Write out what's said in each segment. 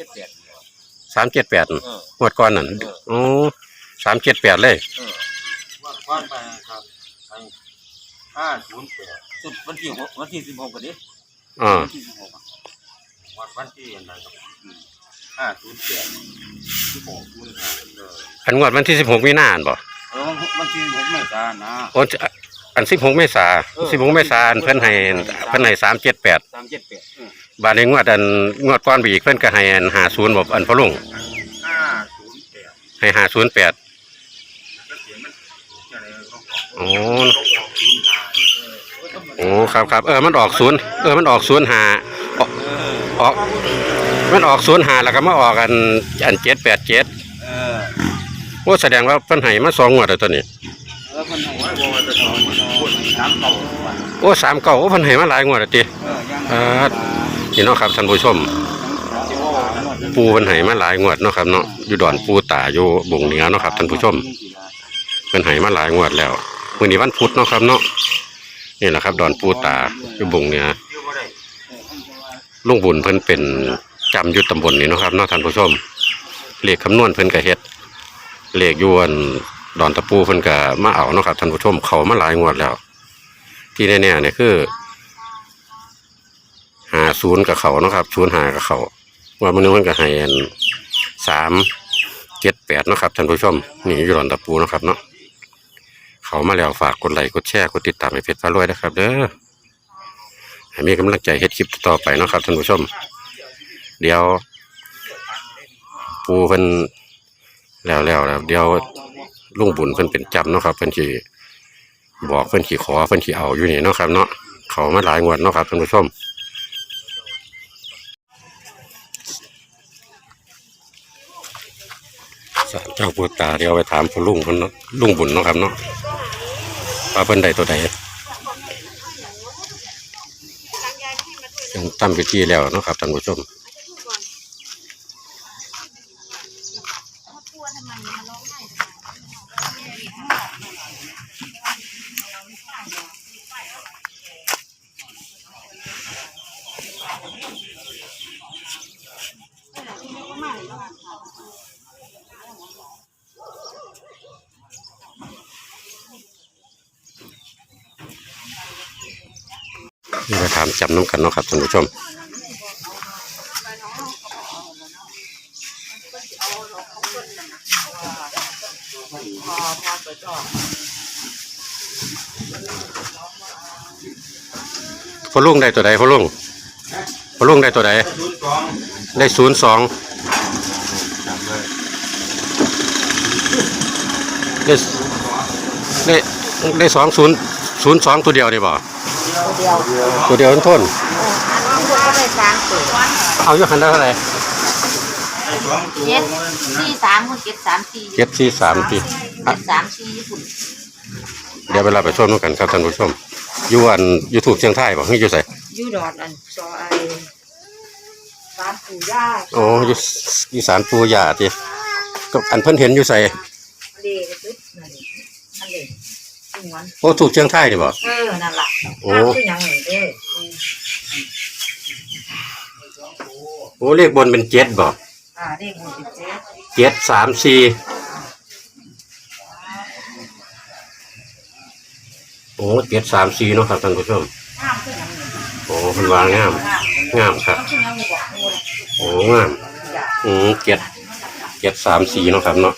จ็ดแปดสามเจ็ดแปดเออ งวดก่อนนั่นอ๋อสามเจ็ดแปดเลยเออว่าก้อนไปครับไปห้าศูนย์แปดสุดวันที่หกวันที่สิบหกกันดิอ่าวันที่สิบหกอะวันวันที่อะไรครับห้าศูนย์แปดที่หกศูนย์ห้าเอออันงวดวันที่สิบหกมีนาอันบ่เออวันวันที่สิบหกเมษายนนะโอ้ อันสิบหกเมษาเออ สิบหกเมษาอันเพิ่นให้เพิ่นให้สามเจ็ดแปดสามเจ็ดแปดเออบาดนี้งวดอันงวดก่อนไปอีกเพิ่นก็ให้อันหาศูนย์บ่อันพะลุงห้าศูนย์แปดให้หาศูนย์แปดก็เสียงมันอะไรเขาโอ้เขาออกศูนย์ห้าโอ้ครับครับเออมันออกศูนย์เออมันออกศูนย์หาออกเออออก มันออกศูนย์หาแล้วก็มาออกอันอันเจ็ดแปดเจ็ดเออโอ้แสดงว่าเพิ่นให้มาสองงวดแล้วตัวนี้เออมันหัวบัวจะสอนพูดน้ำเก่าวันโอ้สามเก้าโอ้เพิ่นให้มาหลายงวดแล้วติเออยังเออนี่เนาะครับท่านผู้ชมสิบหกหมดปูเพิ่นให้มาหลายงวดเนาะครับเนาะอยู่ดอนปูตาอยู่บงเหนือเนาะครับท่านผู้ชมเพิ่นให้มาหลายงวดแล้วมื้อนี้วันพุธเนาะครับเนาะนี่แหละครับ ดอนปูตาอยู่บงเหนือเที่ยวบ่ได้ลุงบุญเพิ่นเป็นจำอยู่ตำบลนี้เนาะครับเนาะท่านผู้ชมเลขคำนวณเพิ่นก็เฮ็ดเลขอยวน ดอนตะปูเพิ่นก็มาเอาเนาะครับท่านผู้ชมเขามาหลายงวดแล้ว ที่แน่ๆเนี่ยคือหาศูนย์กับเขาเนาะครับศูนย์หากับเขาว่ามันนึงเพิ่นก็ให้อันสามเจ็ดแปดนะครับท่านผู้ชมนี่อยู่ดอนตะปูนะครับเนาะเขามาแล้วฝากกดไลค์กดแชร์กดติดตามให้เพจฟ้ารวยนะครับ เด้อให้มีกำลังใจเฮ็ดคลิปต่อไปนะครับท่านผู้ชม เดี๋ยว ปูเพิ่นแล้วแล้วแล้วเดี๋ยว ลุงบุญเพิ่นเป็นจำเนาะครับเพิ่นสิบอกเพิ่นสิขอเพิ่นสิเอาอยู่นี่เนาะครับเนาะเขามาหลายงวดเนาะครับท่านผู้ชมศาลเจ้าปูตาเดี๋ยวไปถามผู้ลุงเพิ่นเนาะลุงบุญเนาะครับเนาะว่าเพิ่นได้ตัวใดยังทำพิธีแล้วเนาะครับท่านผู้ชม นี่ไปถามจำน้ำกันเนาะครับท่านผู้ชมพอลุงได้ตัวใดพอลุง พอลุงได้ตัวใดศูนย์สองได้ศูนย์สองจำเลยได้ได้ได้สองศูนย์ศูนย์สองตัวเดียวได้บ่เดียวตัวเดียวทั้งทนอันนี้ก็ได้สามตัวเอาอยู่คันได้เท่าไหร่ไอ้สองตัวเจ็ดมันสี่สามคนเจ็ดสามสี่เจ็ดสี่สามปีเจ็ดสามสี่ญี่ปุ่นเดี๋ยวเวลาไปชมกันครับท่านผู้ชมอยู่อันยูทูบเชียงไทยบ่ให้อยู่ใส่ ยูดอดอันซอไอสามปู่ย่าโอ้อยู่อีสานปูยาติก็อันเพิ่นเห็นอยู่ใส่เลกตึ๊ดนั่นนั่นเลยสวนโอ้ถูกเชียงไทยนี่บ่ เออนั่นล่ะโอ้ น้ำคือหยังนี่เด้อโอ้เลขบนเป็นเจ็ดบ่อ่าเลขหกสิบเจ็ดเจ็ดสามสี่โอ้เจ็ดสามสี่เนาะครับท่านผู้ชมน้ำคือหยังนี่ โอ้เพิ่นวางงาม งามครับโอ้งามอืมเจ็ดเจ็ดสามสี่เนาะครับเนาะ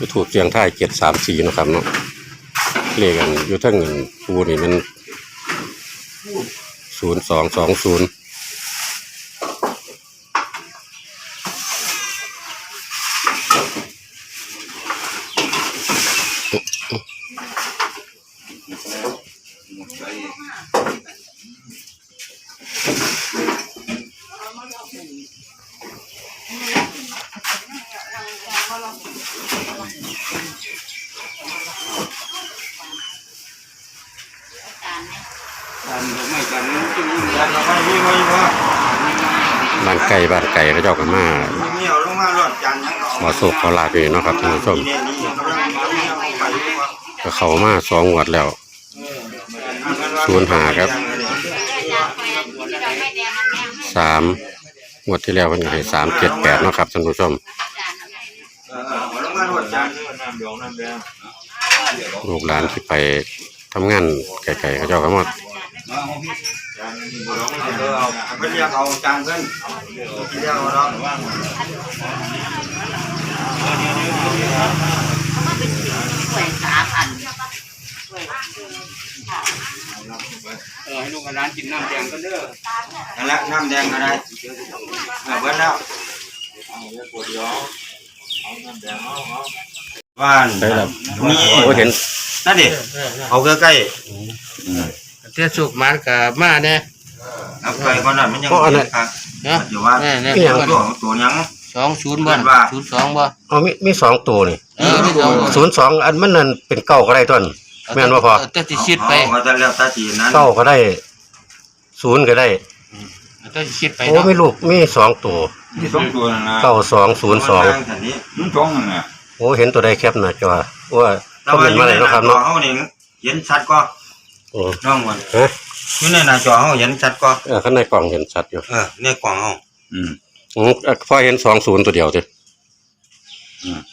ยูทูบเชียงไทยเจ็ดสามสี่เนาะครับเนาะเลขกันอยู่ทั้งเงินปูนี่มันศูนย์สองสองศูนย์ การไม่การนี้ที่นี่ ยันเราไม่มีไม่พอ บ้านไก่บ้านไก่เขาเจ้ากันมาหมาหลอดเอามาโศกขอลาไปเนาะครับท่านผู้ชมก็เขามาสองงวดแล้วศูนย์หาครับสามงวดที่แล้วมันก็ให้สามเจ็ดแปดนะครับท่านผู้ชมลูกหลานที่ไปทำงานไกลๆเขาเจ้าก็มา จานนี่บ่ลงเออเอาเพิ่นเรียกเอาจานเพิ่นเรียกเอาเนาะเออให้ลูกกับร้านกินน้ำแดงก็เด้อนั่นแหละน้ำแดงอะไรเออเบิดแล้วเอาเดี๋ยวปวดยวเอาน้ำแดงเอาเอาบ้านได้แล้วนี่โอ้เห็นนั่นดิเอาใกล้ เตี้ยสุกมันกับมาเนี่ยๆเอาไปก่อนนั้นมันยังเพราะอันนั้นครับเนาะอยู่ว่าแน่แน่อีหยังตัวตัวยัง สองศูนย์บ่เพิ่นว่า ศูนย์สองบ่เอามีมีสองตัวนี่เออไม่สองศูนย์สองอันมันนั่นเป็นเก้าก็ได้ต้น แม่นบ่พอเตี้ยติชิดไปเอาแต่แล้วแต่ทีนั้นเก้าก็ได้ศูนย์ก็ได้เตี้ยติชิดไปโอ้เนาะมีลูกมีสองตัวมีสองตัวนั่นนะเก้าสองศูนย์สองมันนั่นี้นุ่งสองนั่นน่ะโอ้เห็นตัวใดแคปหน้าจอว่าแต่เขาว่าเป็นอยู่มาในเลยหน้าเนาะครับจอเนาะเฮานี่เห็นชัดก็ โอ้น้องมันฮะ อยู่ในหน้าจอเฮาเห็นชัดก็เออข้างในกล่องเห็นชัดอยู่เออในกล่องเฮาอืม อืมเอ่อพอเห็นสองศูนย์ตัวเดียวจ้ะ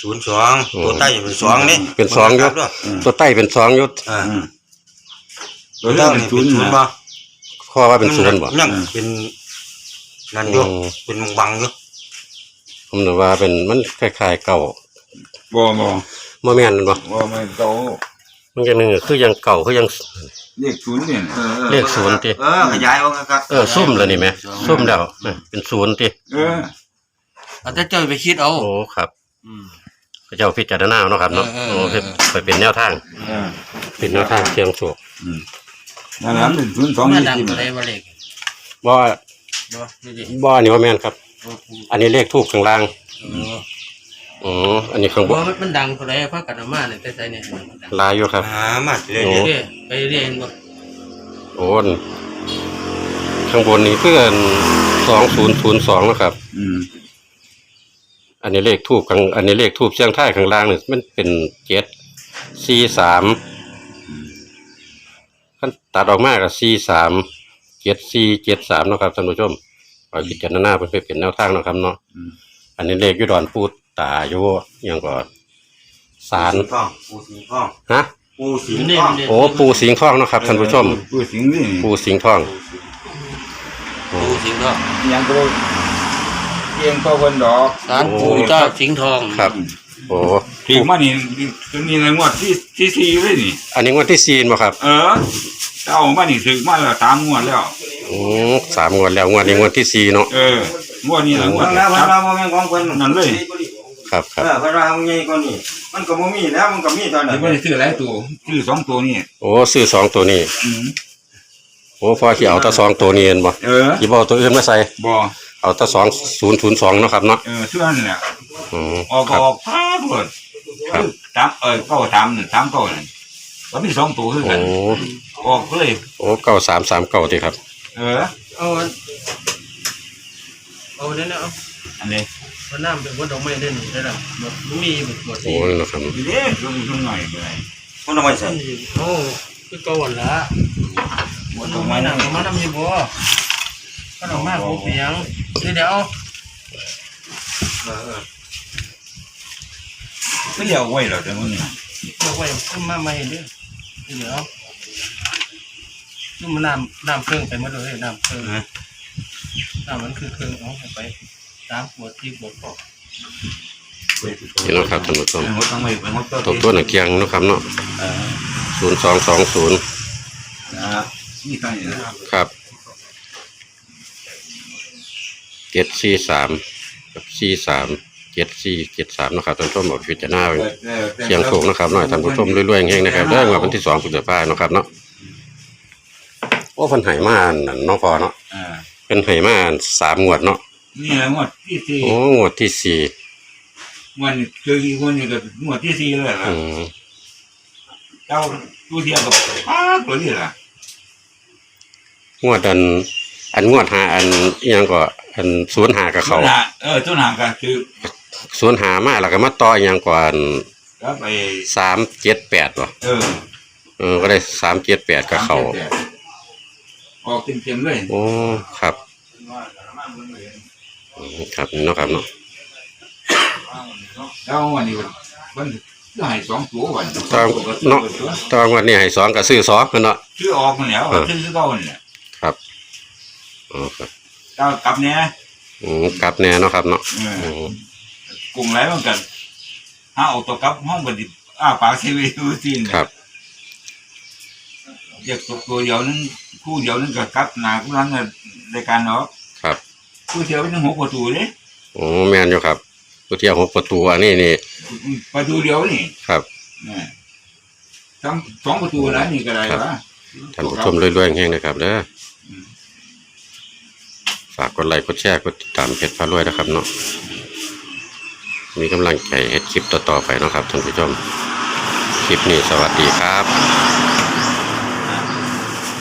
ศูนย์สองตัวใต้เป็นสองนี่เป็นสองอยู่ด้วยตัวใต้เป็นสองอยุดอ่าอืมตัวเล่านี่เป็นศูนย์บ่ข้อว่าเป็นศูนย์บ่ยังเป็นนั่นอยู่อืมเป็นบังอยู่ผมนึกว่าเป็นมันคล้ายๆเก่าบ่บ่บ่แม่นบ่บ่ไม่โต มันจะนึงคือยังเก่าคือยัง เลขศูนย์เนี่ยออออเลขศูนย์ติ เออขยายออกครับ เออซุ่มแล้วนี่แหมซุ่มแล้วเออเป็นศูนย์ติเออเอาแต่เจ้าไปคิดเอาโอ้ครับอืมเขาเจ้าพิจารณาเนาะครับเนาะเออเอโอ้อเออ ไปเป็นแนวทาง เออเป็นแนวทางเชียงโชคอืมนั่นน่ะเป็นศูนย์สองมายี่ดังสิบอะไรมาเล็กบ่บ่นี่ดิบ่อันนี้ว่าแม่นครับ โอ้โหอันนี้เลขทูบข้างล่าง เออ อ๋อ อันนี้ข้างบบ่นมันมันดังคนใดพากันเอามาเนี่ยแต่ใส่เนี่ยมันดังลายอยู่ครับ หามาเรื่อยโอ้ เรื่อยๆไปเรื่อยๆเห็นบ่โอ้นข้างบนนี้เพื่อนสองศูนย์ศูนย์สองนะครับ อืมอันนี้เลขทูบข้าง อันนี้เลขทูบเชียงท้ายข้างล่างนี่มันเป็นเจ็ดสี่สามขั้นตัดออกมากับสี่สามเจ็ดสี่เจ็ดสามนาะครับท่านผู้ชมขอพิจารณาเพื่อเป็นแนวทางเนาะครับเนาะ อืมอันนี้เลขอยุดอนพูด ตาอยู่อหยังก่อนสารทองปูสีทองฮะ ปูสีนี่ทองนี่โอ้ปูสิงห์ทองเนาะครับท่านผู้ชมผู้สิงห์นี่ปูสิงห์ทอง ปูสิงห์ทองยังก็เพียงก็คนดอกศาลปู่เจ้าสิงห์ทองครับ โอ้ที่มานี่ตัวนี้ในงวดที่ที่สี่เลยนี่ อันนี้งวดที่สี่บ่ครับ เออเอามานี่ถึงมาแล้วสามงวดแล้วอืมสามงวดแล้วงวดนี้งวดที่สี่เนาะเอองวดนี้ละงวเพิ่ดนแล้วเพิ่นว่าบ่แม่นของเพิ่นนั่นเลย ครับคเอรับอเพิ่นว่าเอาใหญ่กว่านี้มันก็บ่มีแล้วมันก็มีเท่านั้ที่นไม่ได้ซื้อหลายตัวซื้อสองตัวนี่โอ้ซื้อสองตัวนี้อืมโอ้พอที่เอาแตะสองตัวนี้เห็นบ่เออที่บ่เอาตัวอื่นมาใส่บ่เอาแตะสองศูนย์ศูนย์สองเนาะครับเนาะเออซื้อนั่นแหละอืมออกคก็รับ ออกพาดเบิดครับ ตามเออเก้าสามนั่นสามเก้านั่นก็มีสองตัวคือโอ้กันออกเลย โอ้เก้าสามสามเก้าทีครับ เออ เอาอันเอาเดี๋ยวนะเอาอันนี้ เอาน้ำเป็นวัดดอกไม้ได้หนึ่งได้แล้วบ่มันมีอยู่บ่โอ้ที่นี่นะครับเด้ช่วงช่วงหน่อยไปมันเอาไว้ใส่โอ้คือเก่าหั่นละวัดดอกไม้นั่งมานํอยู่บ่ก็ดอกไม้บ่เปียงเดี๋ยวเดี๋ยวเอาไม่เรียกไว้หรอกแต่มันนี่เอาไว้ขึ้นมาใหม่เด้อเดี๋ยวเอานี่มันน้ำน้ำเครื่องไปหมาเลยน้ำเครื่องน้ำมันคือเครื่องเอาไป สามขวดที่ขวดพอนี่เนาะครับท่านผู้ชมเป็นหัวตั้งไว้เป็นหัวตกตัวหนังเกียงเนาะครับเนาะเออศูนย์สองสองศูนย์นะนี่ตั้งอยู่นะครับเจ็ดสี่สามกับสี่สามเจ็ดสี่เจ็ดสามนะครับท่านผู้ชมบอกพิจารณาไว้เสียงโชคนะครับหน่อยท่านผู้ชมรวยๆเฮงๆนะครับได้มาวันที่สองพฤษภาคมนาะครับเนาะโอ้เพันไหมานั่นเนาะพอเนาะอ่าเป็นไหมาสามงวดเนาะ นี่แหละงวดที่สี่โอ้งวดที่สี่งวดนี้เจออีกงวดนี้ก็งวดที่สี่เลยล่ะอืมเจ้าตัวเดียวกับป้าตัวนี้ล่ะงวดอัน อันงวดหาอันอิหยังก็ อันศูนย์หากับเขาตัวหนาเออตัวหนาก็คือศูนย์หามาแล้วก็มาต่ออหย่างก่อนแล้วไปสามเจ็ดแปดวะเออเออก็ได้สามเจ็ดแปดกับเขา ออกเต็มๆเลย โอ้ ครับอืม ครับนี่เนาะครับเนาะแล้ววันนี้มันได้สองตัววันตอนเนาะตอนวันนี้ให้สองกับซื้อสองกันเนาะชื่อออกมาแล้วชื่อเก่าเนี่ยอ๋อครับเจ้ากลับเนี้ยอืมกลับแน่เนาะครับเนาะเอออืมกลุ่มไรเหมือนกันห้าออกตัวกลับห้องบันดิอ้าปากเซเว่นซีนครับเรียกตัวตัวเดียวนึงคู่เดียวนึงกับกลับหนากูรังรายการเนาะ ครับคู่เดียวเป็นหกประตูเลยโอ้แม่นอยู่ครับตัวเที่ยวหกประตูอันนี้นี่ประตูเดียวนี่ครับเนี่ยทั้งสองประตูนะนี่ก็ได้วะท่านผู้ชมรวยๆแห้งๆนะครับเด้ออฝากกดไลค์กดแชร์กดติดตามเพจพารวยนะครับเนาะมีกำลังใจเฮ็ดคลิปต่อๆไปเนาะครับท่านผู้ชม คลิปนี้สวัสดีครับ